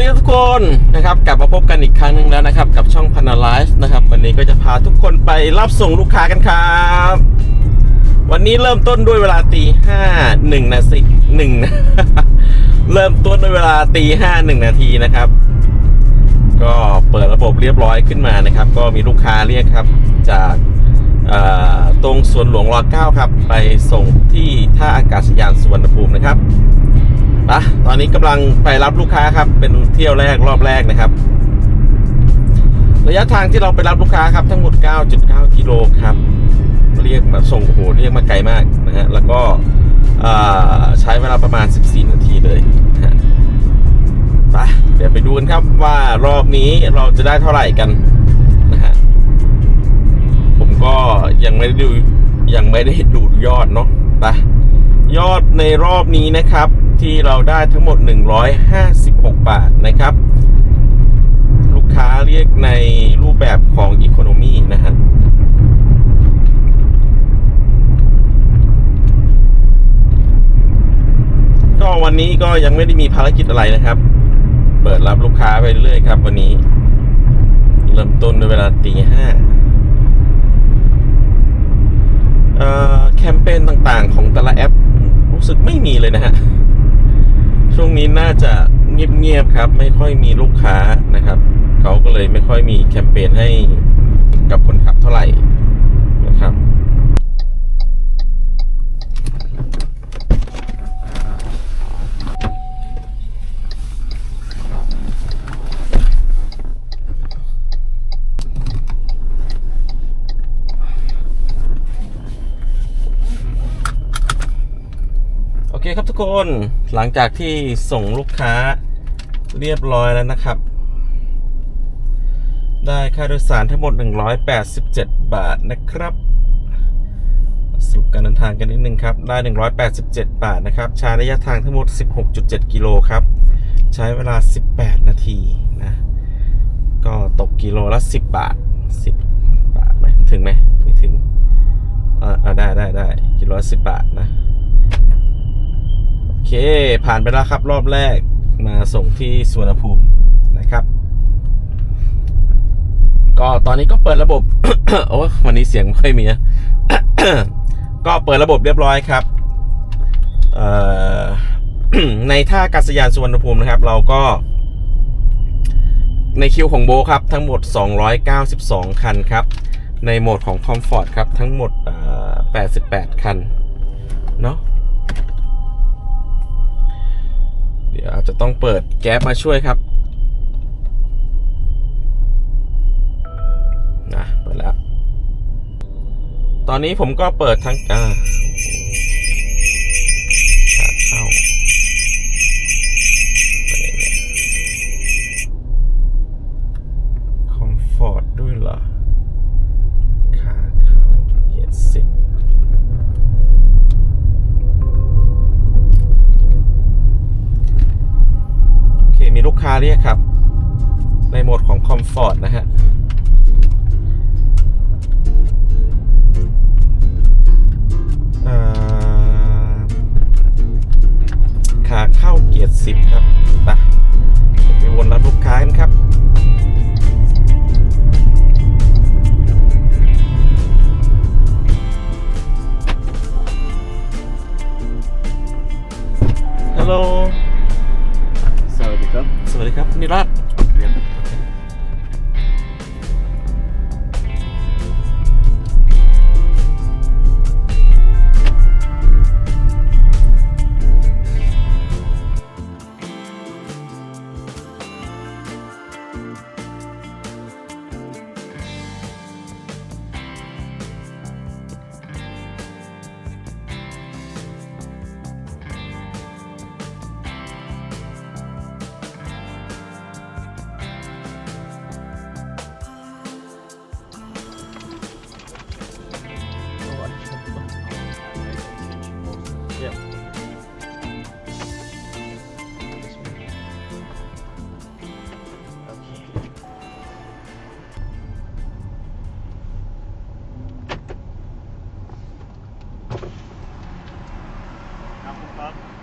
ดีทุกคนนะครับกลับมาพบกันอีกครั้งหนึ่งแล้วนะครับ กับช่องพัน a ไลฟ์นะครับ วันนี้ก็จะพาทุกคนไปรับส่งลูกค้ากันครับ วันนี้เริ่มต้นด้วยเวลาตีห้าหนึ่งนาทีหนึ่งเริ่มต้นด้วยเวลาตีห้าหนึ่งนาทีนะครับ ก็เปิดระบบเรียบร้อยขึ้นมานะครับ ก็มีลูกค้าเรียกครับ จากตรงสวนหลวงรเก้าครับ ไปส่งที่ท่าอากาศยานสุวรรณภูมินะครับ อนนี้กำลังไปรับลูกค้าครับ เป็นเที่ยวแรกรอบแรกนะครับ ระยะทางที่เราไปรับลูกค้าครับ ทั้งหมด 9.9 กิโลครับ เรียกแบบส่งโอ้โหเรียกมาไกลมากนะฮะแล้วก็ใช้เวลาประมาณ 14 นาทีเลยนะฮะไปเดี๋ยวไปดูกันครับว่ารอบนี้เราจะได้เท่าไหร่กันนะฮะผมก็ยังไม่ได้ดูยังไม่ได้ดูยอดเนาะไปยอดในรอบนี้นะครับ ที่เราได้ทั้งหมด 156 บาทนะครับ ลูกค้าเรียกในรูปแบบของ Economy นะฮะก็วันนี้ก็ยังไม่ได้มีภารกิจอะไรนะครับ เปิดรับลูกค้าไปเรื่อยครับ วันนี้เริ่มต้นในเวลาตีห้าแคมเปญต่างๆ ของแต่ละแอป รู้สึกไม่มีเลยนะฮะ ช่วงนี้น่าจะ เงียบๆครับ ไม่ค่อยมีลูกค้านะครับเขาก็เลยไม่ค่อยมีแคมเปญให้กับคนขับเท่าไหร่นะครับโอเคครับทุกคนหลังจากที่ส่งลูกค้า เรียบร้อยแล้วนะครับ ได้ค่าโดยสารทั้งหมด 187 บาทนะครับสรุปการเดินทางกันนิดนึงครับ ได้ 187 บาทนะครับ ใช้ระยะทางทั้งหมด 16.7 กิโลครับ ใช้เวลา 18 นาทีนะ ก็ตกกิโลละ 10 บาท 10 บาทไหมถึงไหมไม่ถึงเอ่าอ่าได้ได้ได้กิโลละ10 บาทนะ โอเค ผ่านไปแล้วครับรอบแรก มาส่งที่สวนภูมินะครับ ก็ตอนนี้ก็เปิดระบบ โอ้วันนี้เสียงไม่ค่อยมีนะ ก็เปิดระบบเรียบร้อยครับในท่าอากาศยานสุวรรณภูมินะครับ เราก็ในคิวของโบครับ ทั้งหมด 292 คันครับ ในโหมดของ Comfort ครับ ทั้งหมด 88 คัน เนาะ ดี๋ยวอาจจะต้องเปิดแก๊สมาช่วยครับนะเปิดแล้วตอนนี้ผมก็เปิดทั้งอ่าขา เรียกครับ ในโหมดของคอมฟอร์ตนะฮะขาเข้าเกียร์สิบครับไปไปวนรับลูกค้ากันครับ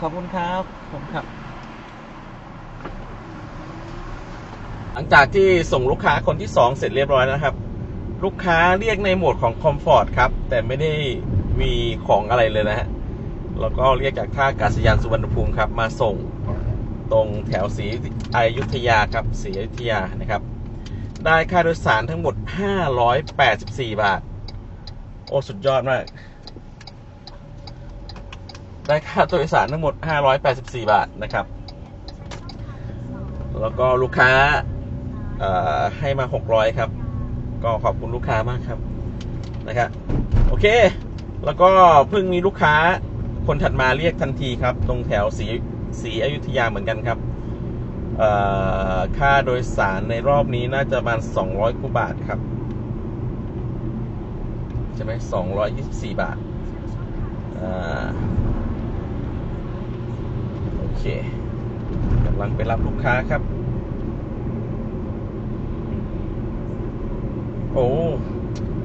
ขอบคุณครับผมครับ หลังจากที่ส่งลูกค้าคนที่สองเสร็จเรียบร้อยแล้วนะครับ ลูกค้าเรียกในโหมดของคอมฟอร์ตครับ แต่ไม่ได้มีของอะไรเลยนะฮะแล้วก็เรียกจากท่าอากาศยานสุวรรณภูมิครับ มาส่งตรงแถวศรีอยุธยาครับศรีอยุธยานะครับ ได้ค่าโดยสารทั้งหมด 584 บาท โอ้ สุดยอดมาก ได้ค่าโดยสารทั้งหมด 584 บาทนะครับ แล้วก็ลูกค้าให้มา 600 ครับ ก็ขอบคุณลูกค้ามากครับนะครับโอเค แล้วก็เพิ่งมีลูกค้าคนถัดมาเรียกทันทีครับ ตรงแถวสีสีอยุธยาเหมือนกันครับค่าโดยสารในรอบนี้น่าจะประมาณ 200กว่าบาทครับ ใช่ไหม224 บาทอ่า เคกำลังไปรับลูกค้าครับ โอ้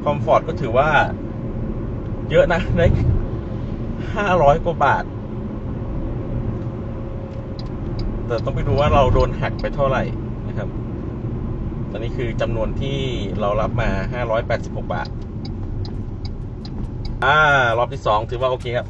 คอมฟอร์ตก็ถือว่า เยอะนะได้ห้าร้อยกว่าบาท แต่ต้องไปดูว่าเราโดนหักไปเท่าไหร่นะครับ ตอนนี้คือจำนวนที่เรารับมาห้าร้อยแปดสิบหกบาท อ่ารอบที่สองถือว่าโอเคครับ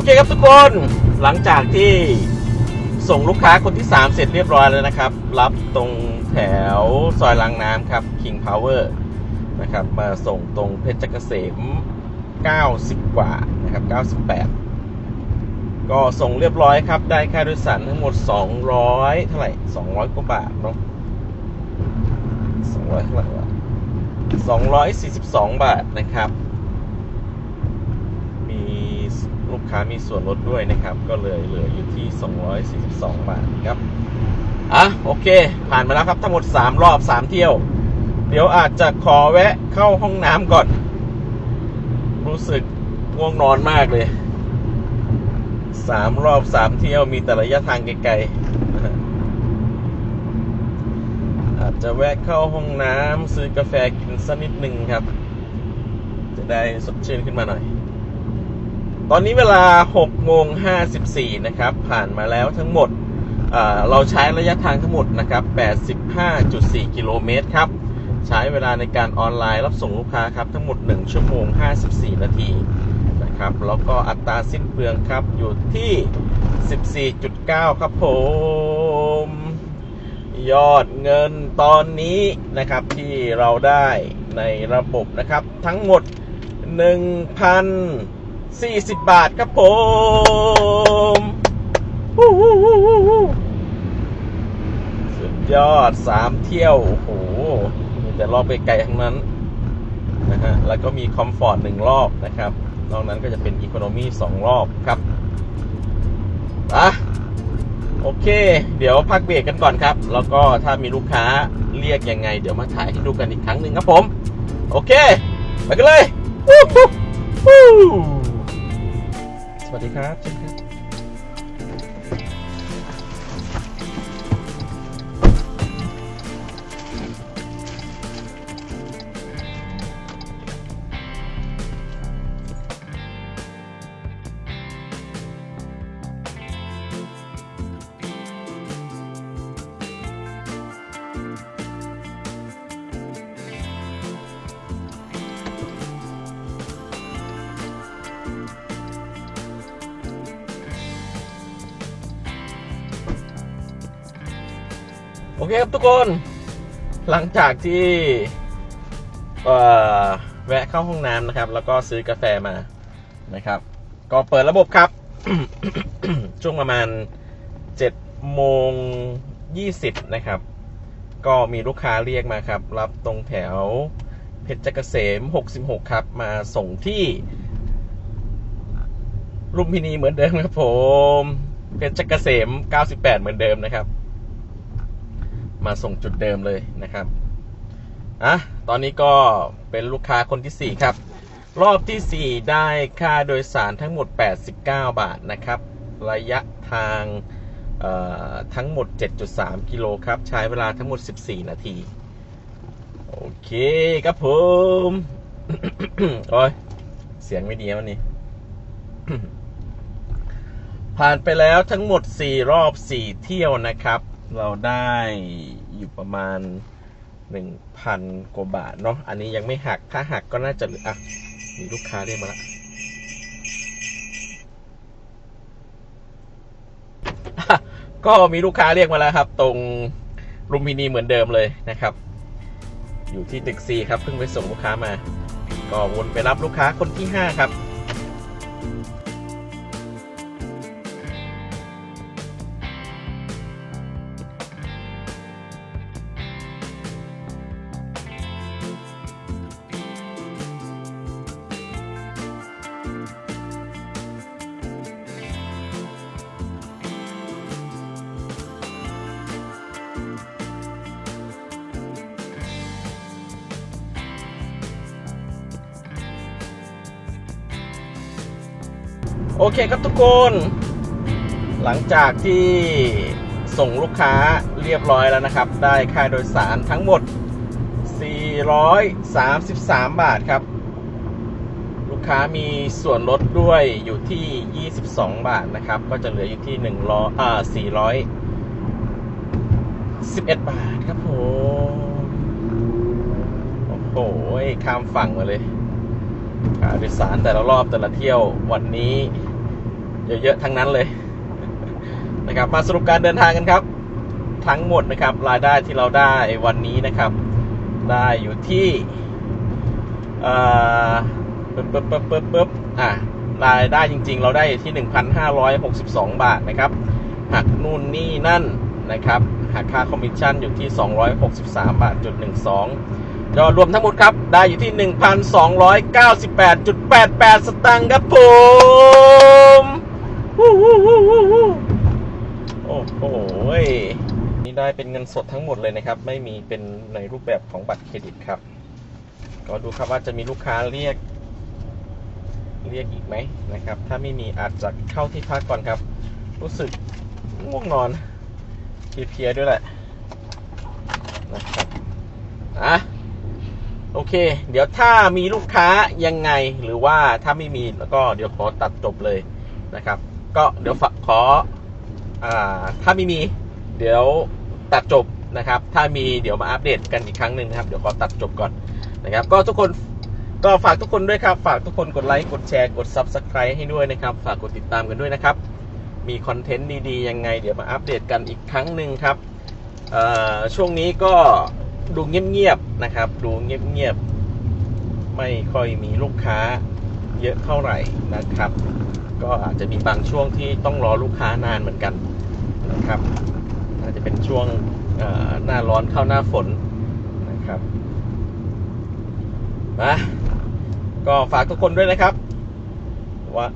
อเคครับทุกคนหลังจากที่ส่งลูกค้าคนที่ 3 เสร็จเรียบร้อยแล้วนะครับ รับตรงแถวซอยรางน้ำครับ King Power นะครับ มาส่งตรงเพชรเกษม 90 กว่านะครับ 98 ก็ส่งเรียบร้อยครับ ได้ค่าโดยสารทั้งหมด 200 เท่าไหร่ 200 กว่าบาทเนาะ200เท่าไหร่วะ242 บาทนะครับ มี ลูกค้ามีส่วนลดด้วยนะครับ ก็เลยเหลืออยู่ที่ 242 บาทครับ อะ โอเค ผ่านมาแล้วครับทั้งหมด 3 รอบ 3 เที่ยว เดี๋ยวอาจจะขอแวะเข้าห้องน้ำก่อน รู้สึกง่วงนอนมากเลย 3 รอบ 3 เที่ยวมีแต่ระยะทางไกลๆ อาจจะแวะเข้าห้องน้ำซื้อกาแฟกินสักนิดหนึ่งครับ จะได้สดชื่นขึ้นมาหน่อย ตอนนี้เวลา6โมง54 นะครับ ผ่านมาแล้วทั้งหมดอ่าเราใช้ระยะทางทั้งหมดนะครับ 85.4 กิโลเมตรครับ ใช้เวลาในการออนไลน์รับส่งลูกค้าครับ ทั้งหมด 1 ชั่วโมง 54 นาทีนะครับ แล้วก็อัตราสิ้นเปลืองครับ อยู่ที่ 14.9 ครับผม ยอดเงินตอนนี้นะครับที่เราได้ในระบบนะครับ ทั้งหมด 40 บาทครับผมสุดยอด 3 เที่ยว โอ้โหมีแต่รอบไปไกลทั้งนั้นนะฮะแล้วก็มีคอมฟอร์ตหนึ่งรอบนะครับ นอกนั้นก็จะเป็นอีโคโนมีสองรอบครับอะโอเค เดี๋ยวพักเบรกกันก่อนครับ แล้วก็ถ้ามีลูกค้าเรียกยังไง เดี๋ยวมาถ่ายให้ดูกันอีกครั้งหนึ่งครับผม โอเค ไปกันเลยวู้ฮู้ฮู้ วัสดีครับ เคครับทุกคน หลังจากที่แวะเข้าห้องน้ำนะครับ แล้วก็ซื้อกาแฟมานะครับ ก็เปิดระบบครับ ช่วงประมาณ7โมง20 นะครับ ก็มีลูกค้าเรียกมาครับ รับตรงแถวเพชรเกษม 66 ครับ มาส่งที่ลุมพินีเหมือนเดิมครับผมเพชรเกษม 98 เหมือนเดิมนะครับ มาส่งจุดเดิมเลยนะครับอะตอนนี้ก็เป็นลูกค้าคนที่ 4 ครับ รอบที่ 4 ได้ค่าโดยสารทั้งหมด 89 บาทนะครับ ระยะทางเอ่อทั้งหมด 7.3 กิโลครับ ใช้เวลาทั้งหมด 14 นาที โอเคครับผม โอ้ย เสียงไม่ดีวันนี้ ผ่านไปแล้วทั้งหมด 4 รอบ 4 เที่ยวนะครับ เราได้อยู่ประมาณ1,000กว่าบาทเนาะ อันนี้ยังไม่หัก ถ้าหักก็น่าจะออะ มีลูกค้าเรียกมาละก็มีลูกค้าเรียกมาแล้วครับ ตรงลุมพินีเหมือนเดิมเลยนะครับ อยู่ที่ตึกซีครับ เพิ่งไปส่งลูกค้ามา ก็วนไปรับลูกค้าคนที่ 5 ครับ โอเคครับทุกคน หลังจากที่ส่งลูกค้าเรียบร้อยแล้วนะครับ ได้ค่าโดยสารทั้งหมด 433 บาทครับ ลูกค้ามีส่วนลดด้วยอยู่ที่ 22 บาทนะครับ ก็จะเหลืออยู่ที่1ร้อยอ่า411 บาทครับผมโอ้โหข้ามฝั่งมาเลยค่าโดยสารแต่ละรอบแต่ละเที่ยววันนี้ เยอะๆทั้งนั้นเลยนะครับมาสรุปการเดินทางกันครับ ทั้งหมดนะครับรายได้ที่เราได้วันนี้นะครับ ได้อยู่ที่เอ่อปึ๊บปึ๊บปึ๊บปึ๊บปึ๊บอะรายได้จริง ๆ เราได้ที่ 1,562 บาทนะครับหักนู่นนี่นั่นนะครับหักค่าคอมมิชชั่นอยู่ที่ 263 บาทจุด12ยอดรวมทั้งหมดครับ ได้อยู่ที่ 1,298.88 สตางค์ครับผม วู้วู้วู้วู้วู้โอ้โหนี่ได้เป็นเงินสดทั้งหมดเลยนะครับ ไม่มีเป็นในรูปแบบของบัตรเครดิตครับ ก็ดูครับว่าจะมีลูกค้าเรียก เรียกอีกไหมนะครับ ถ้าไม่มีอาจจะเข้าที่พักก่อนครับ รู้สึกง่วงนอนเพลียๆด้วยแหละนะครับอะโอเค เดี๋ยวถ้ามีลูกค้ายังไงหรือว่าถ้าไม่มีแล้วก็เดี๋ยวขอตัดจบเลยนะครับ ก็เดี๋ยวขออถ้าไม่มีเดี๋ยวตัดจบนะครับ ถ้ามีเดี๋ยวมาอัปเดตกันอีกครั้งหนึ่งนะครับ เดี๋ยวขอตัดจบก่อนนะครับ ก็ทุกคนก็ฝากทุกคนด้วยครับ ฝากทุกคนกดไลค์ กดแชร์ กด Subscribe ให้ด้วยนะครับ ฝากกดติดตามกันด้วยนะครับ มีคอนเทนต์ดีๆ ยังไง เดี๋ยวมาอัปเดตกันอีกครั้งหนึ่งครับ ช่วงนี้ก็ดูเงียบๆนะครับ ดูเงียบๆ ไม่ค่อยมีลูกค้าเยอะเท่าไหร่นะครับ ก็อาจจะมีบางช่วงที่ต้องรอลูกค้านานเหมือนกันนะครับอาจจะเป็นช่วงหน้าร้อนเข้าหน้าฝนนะครับนะก็ฝากทุกคนด้วยนะครับว่า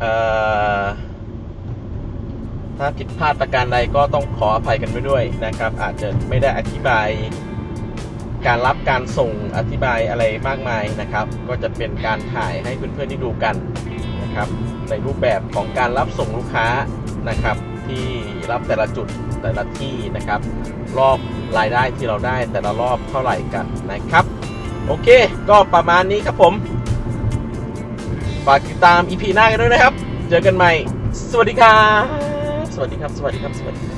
ถ้าผิดพลาดประการใดก็ต้องขออภัยกันไว้ด้วยนะครับ อาจจะไม่ได้อธิบายการรับการส่งอธิบายอะไรมากมายนะครับ ก็จะเป็นการถ่ายให้เพื่อนๆได้ดูกัน นะครับ ในรูปแบบของการรับส่งลูกค้านะครับ ที่รับแต่ละจุดแต่ละที่นะครับ รอบรายได้ที่เราได้แต่ละรอบเท่าไหร่กันนะครับ โอเค ก็ประมาณนี้ครับผมฝากติดตาม EP หน้ากันด้วยนะครับ เจอกันใหม่ สวัสดีครับ สวัสดีครับ สวัสดีครับ สวัสดีครับ